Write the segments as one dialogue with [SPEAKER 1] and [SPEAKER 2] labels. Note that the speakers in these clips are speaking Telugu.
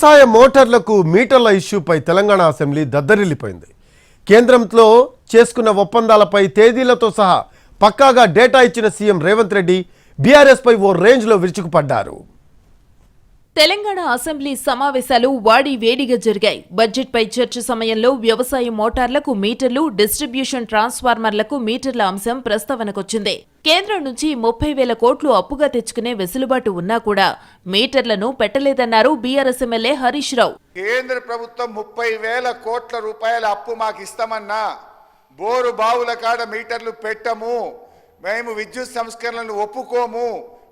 [SPEAKER 1] వ్యవసాయ మోటార్లకు మీటర్ల ఇష్యూపై తెలంగాణ అసెంబ్లీ దద్దరిల్లిపోయింది. కేంద్రంతో చేసుకున్న ఒప్పందాలపై తేదీలతో సహా పక్కాగా డేటా ఇచ్చిన సీఎం రేవంత్ రెడ్డి బీఆర్ఎస్పై ఓ రేంజ్లో విరుచుకుపడ్డారు.
[SPEAKER 2] తెలంగాణ అసెంబ్లీ సమావేశాలు వాడి వేడిగా జరిగాయి. బడ్జెట్పై చర్చ సమయంలో వ్యవసాయ మోటార్లకు మీటర్లు డిస్ట్రిబ్యూషన్ ట్రాన్స్ఫార్మర్లకు మీటర్ల అంశం ప్రస్తావనకొచ్చింది. కేంద్రం నుంచి ముప్పై వేల కోట్లు అప్పుగా తెచ్చుకునే వెసులుబాటు ఉన్నా కూడా మీటర్లను పెట్టలేదన్నారు బీఆర్ఎస్ ఎమ్మెల్యే హరీష్ రావు.
[SPEAKER 3] కేంద్ర ప్రభుత్వం ముప్పై వేల కోట్ల రూపాయల అప్పు మాకు ఇస్తామన్నా బోరు బావుల కాడ మీటర్లు పెట్టము. మేము విద్యుత్ సంస్కరణలను ఒప్పుకోము.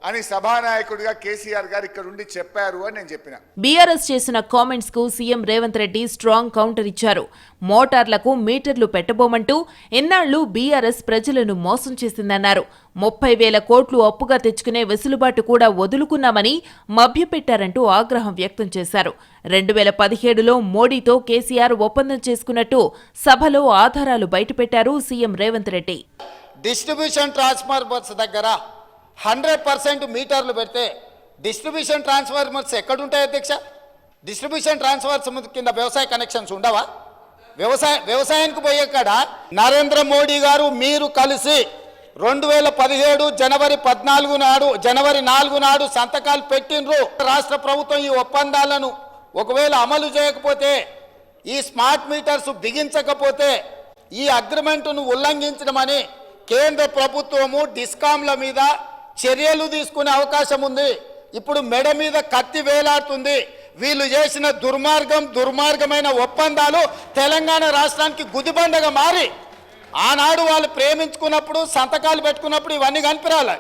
[SPEAKER 3] అని సభానాయకుడిగా కేసీఆర్ గారు ఇక్కడ ఉండి చెప్పారు అని నేను చెప్పిన.
[SPEAKER 2] బీఆర్ఎస్ చేసిన కామెంట్స్కు CM Revanth Reddy strong counter ఇచ్చారు. మోటార్లకు మీటర్లు పెట్టబోమంటూ ఎన్నాళ్ళు బీఆర్ఎస్ ప్రజలను మోసం చేసిందన్నారు. ముప్పై వేల కోట్లు అప్పుగా తెచ్చుకునే వెసులుబాటు కూడా వదులుకున్నామని మభ్యపెట్టారంటూ ఆగ్రహం వ్యక్తం చేశారు. రెండు వేల పదిహేడులో మోడీతో కేసీఆర్ ఒప్పందం చేసుకున్నట్టు సభలో ఆధారాలు బయటపెట్టారు CM Revanth Reddy.
[SPEAKER 4] Distribution transformers దగ్గర హండ్రెడ్ పర్సెంట్ మీటర్లు పెడితే డిస్ట్రిబ్యూషన్ ట్రాన్స్ఫార్మర్స్ ఎక్కడుంటాయి అధ్యక్ష? డిస్ట్రిబ్యూషన్ ట్రాన్స్ఫార్మర్స్ కింద వ్యవసాయ కనెక్షన్స్ ఉండవా? వ్యవసాయ వ్యవసాయానికి పోయేక్కడ నరేంద్ర మోడీ గారు మీరు కలిసి రెండు వేల పదిహేడు జనవరి పద్నాలుగు నాడు జనవరి నాలుగు నాడు సంతకాలు పెట్టినరు రాష్ట్ర ప్రభుత్వం ఈ ఒప్పందాలను ఒకవేళ అమలు చేయకపోతే ఈ స్మార్ట్ మీటర్స్ బిగించకపోతే ఈ అగ్రిమెంటును ఉల్లంఘించడమని కేంద్ర ప్రభుత్వము డిస్కాంల మీద చర్యలు తీసుకునే అవకాశం ఉంది. ఇప్పుడు మెడ మీద కత్తి వేలాడుతుంది. వీళ్ళు చేసిన దుర్మార్గం దుర్మార్గమైన ఒప్పందాలు తెలంగాణ రాష్ట్రానికి గుదిబండగా మారి ఆనాడు వాళ్ళు ప్రేమించుకున్నప్పుడు సంతకాలు పెట్టుకున్నప్పుడు ఇవన్నీ కనిపిరాలి.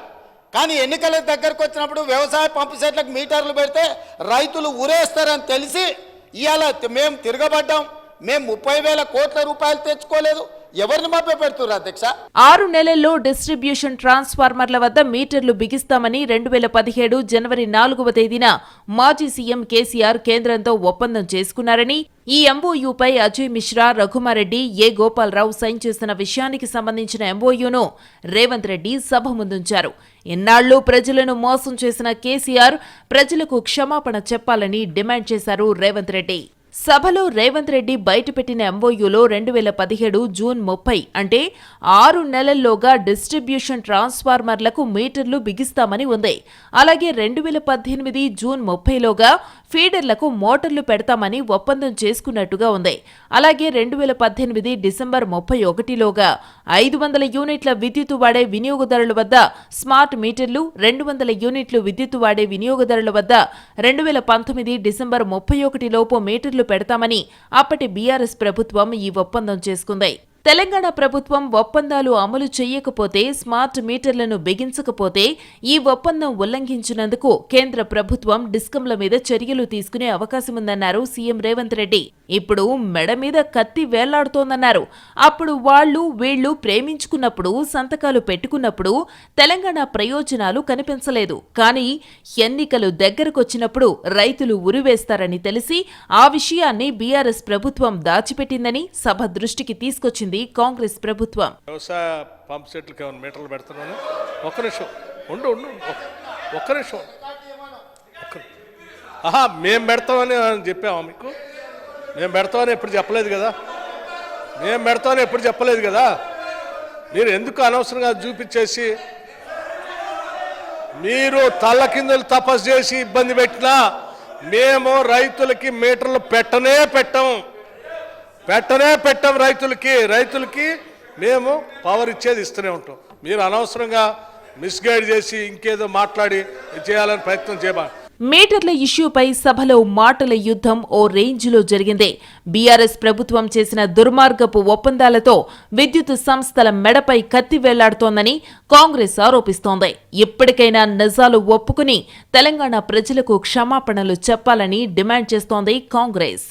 [SPEAKER 4] కానీ ఎన్నికల దగ్గరకు వచ్చినప్పుడు వ్యవసాయ పంపు సెట్లకు మీటర్లు పెడితే రైతులు ఉరేస్తారని తెలిసి ఇవాళ మేము తిరగబడ్డాం. మేము ముప్పై వేల కోట్ల రూపాయలు తెచ్చుకోలేదు. ఎవరిని మభ్య పెడుతున్నారు అధ్యక్ష?
[SPEAKER 2] ఆరు నెలల్లో డిస్ట్రిబ్యూషన్ ట్రాన్స్ఫార్మర్ల వద్ద మీటర్లు బిగిస్తామని రెండు వేల పదిహేడు జనవరి నాలుగవ తేదీన మాజీ సీఎం కేసీఆర్ కేంద్రంతో ఒప్పందం చేసుకున్నారని ఈ ఎంఓయూపై అజయ్ మిశ్రా రఘుమారెడ్డి ఏ గోపాలరావు సైన్ చేసిన విషయానికి సంబంధించిన ఎంఓయూను రేవంత్ రెడ్డి సభ ముందుంచారు. ఎన్నాళ్ళు ప్రజలను మోసం చేసిన కేసీఆర్ ప్రజలకు క్షమాపణ చెప్పాలని డిమాండ్ చేశారు రేవంత్ రెడ్డి. సభలో రేవంత్ రెడ్డి బయటపెట్టిన ఎంఓయూలో రెండు వేల పదిహేడు జూన్ ముప్పై అంటే ఆరు నెలల్లోగా డిస్ట్రిబ్యూషన్ ట్రాన్స్ఫార్మర్లకు మీటర్లు బిగిస్తామని ఉంది. అలాగే రెండు వేల పద్దెనిమిది జూన్ ముప్పైలోగా ఫీడర్లకు మోటార్లు పెడతామని ఒప్పందం చేసుకున్నట్టుగా ఉంది. అలాగే రెండు వేల పద్దెనిమిది డిసెంబర్ ముప్పై ఒకటిలోగా ఐదు వందల యూనిట్ల విద్యుత్ వాడే వినియోగదారుల వద్ద స్మార్ట్ మీటర్లు రెండు వందల యూనిట్లు విద్యుత్ వాడే వినియోగదారుల వద్ద రెండు వేల పంతొమ్మిది డిసెంబర్ ముప్పై ఒకటిలోపు మీటర్లు పెడతామని అప్పటి బీఆర్ఎస్ ప్రభుత్వం ఈ ఒప్పందం చేసుకుంది. తెలంగాణ ప్రభుత్వం ఒప్పందాలు అమలు చేయకపోతే స్మార్ట్ మీటర్లను బిగించకపోతే ఈ ఒప్పందం ఉల్లంఘించినందుకు కేంద్ర ప్రభుత్వం డిస్కంల మీద చర్యలు తీసుకునే అవకాశముందన్నారు సీఎం రేవంత్ రెడ్డి. ఇప్పుడు మెడ మీద కత్తి వేలాడుతోందన్నారు అప్పుడు వాళ్ళు వీళ్ళు ప్రేమించుకున్నప్పుడు సంతకాలు పెట్టుకున్నప్పుడు తెలంగాణ ప్రయోజనాలు కనిపించలేదు. కానీ ఎన్నికలు దగ్గరకొచ్చినప్పుడు రైతులు ఉరివేస్తారని తెలిసి ఆ విషయాన్ని బీఆర్ఎస్ ప్రభుత్వం దాచిపెట్టిందని సభ దృష్టికి తీసుకొచ్చింది. కాంగ్రెస్ ప్రభుత్వం.
[SPEAKER 5] వ్యవసాయ పంప్ సెట్లకి ఏమైనా మీటర్లు పెడుతున్నాను? ఒక్క నిమిషం. ఉండు ఉండు. ఒక్క- నిమిషం. ఆహా మేము పెడతామని చెప్పాము మీకు? మేము పెడతామని ఎప్పుడు చెప్పలేదు కదా? మేము పెడతామని ఎప్పుడు చెప్పలేదు కదా? మీరు ఎందుకు అనవసరంగా చూపించేసి మీరు తల్ల కిందలు తపస్సు చేసి ఇబ్బంది పెట్టినా మేము రైతులకి మీటర్లు పెట్టనే పెట్టం. పెట్టనే పెట్టం రైతులకి రైతులకి మేము పవర్ ఇచ్చేది ఇస్తూనే ఉంటాం. మీరు అనవసరంగా మిస్గైడ్ చేసి ఇంకేదో మాట్లాడి చేయాలని ప్రయత్నం చేయబా.
[SPEAKER 2] మీటర్ల ఇష్యూపై సభలో మాటల యుద్ధం ఓ రేంజ్లో జరిగింది. బీఆర్ఎస్ ప్రభుత్వం చేసిన దుర్మార్గపు ఒప్పందాలతో విద్యుత్ సంస్థల మెడపై కత్తి వేలాడుతోందని కాంగ్రెస్ ఆరోపిస్తోంది. ఇప్పటికైనా నిజాలు ఒప్పుకుని తెలంగాణ ప్రజలకు క్షమాపణలు చెప్పాలని డిమాండ్ చేస్తోంది కాంగ్రెస్.